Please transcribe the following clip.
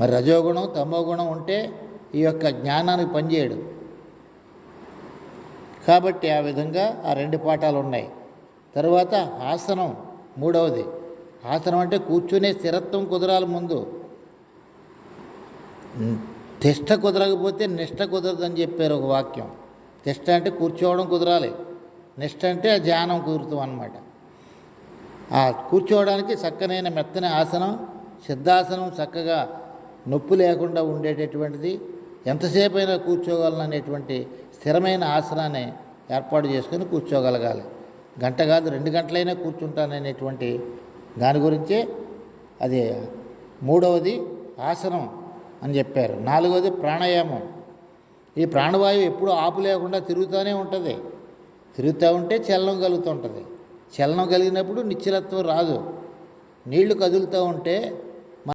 మరి రజోగుణం తమోగుణం ఉంటే ఈ యొక్క జ్ఞానానికి పనిచేయడు. కాబట్టి ఆ విధంగా ఆ రెండు పాఠాలు ఉన్నాయి. తర్వాత ఆసనం మూడవది. ఆసనం అంటే కూర్చునే స్థిరత్వం కుదరాలి ముందు. తిష్ట కుదరకపోతే నిష్ట కుదరదని చెప్పారు ఒక వాక్యం. తిష్ట అంటే కూర్చోవడం కుదరాలి. నిష్ట అంటే ఆ ధ్యానం కుదురుతాం అన్నమాట. ఆ కూర్చోవడానికి చక్కనైన మెత్తని ఆసనం సిద్ధాసనం చక్కగా నొప్పి లేకుండా ఉండేటటువంటిది ఎంతసేపు అయినా కూర్చోగలను అనేటువంటి స్థిరమైన ఆసనాన్ని ఏర్పాటు చేసుకొని కూర్చోగలగాలి. గంట కాదు రెండు గంటలైనా కూర్చుంటాననేటువంటి దాని గురించే అది మూడవది ఆసనం అని చెప్పారు. నాలుగవది ప్రాణాయామం. ఈ ప్రాణవాయువు ఎప్పుడు ఆపు లేకుండా తిరుగుతూనే ఉంటుంది. తిరుగుతూ ఉంటే చలనం కలుగుతూ ఉంటుంది చలనం కలిగినప్పుడు నిశ్చలత్వం రాదు. నీళ్ళు కదులుతూ ఉంటే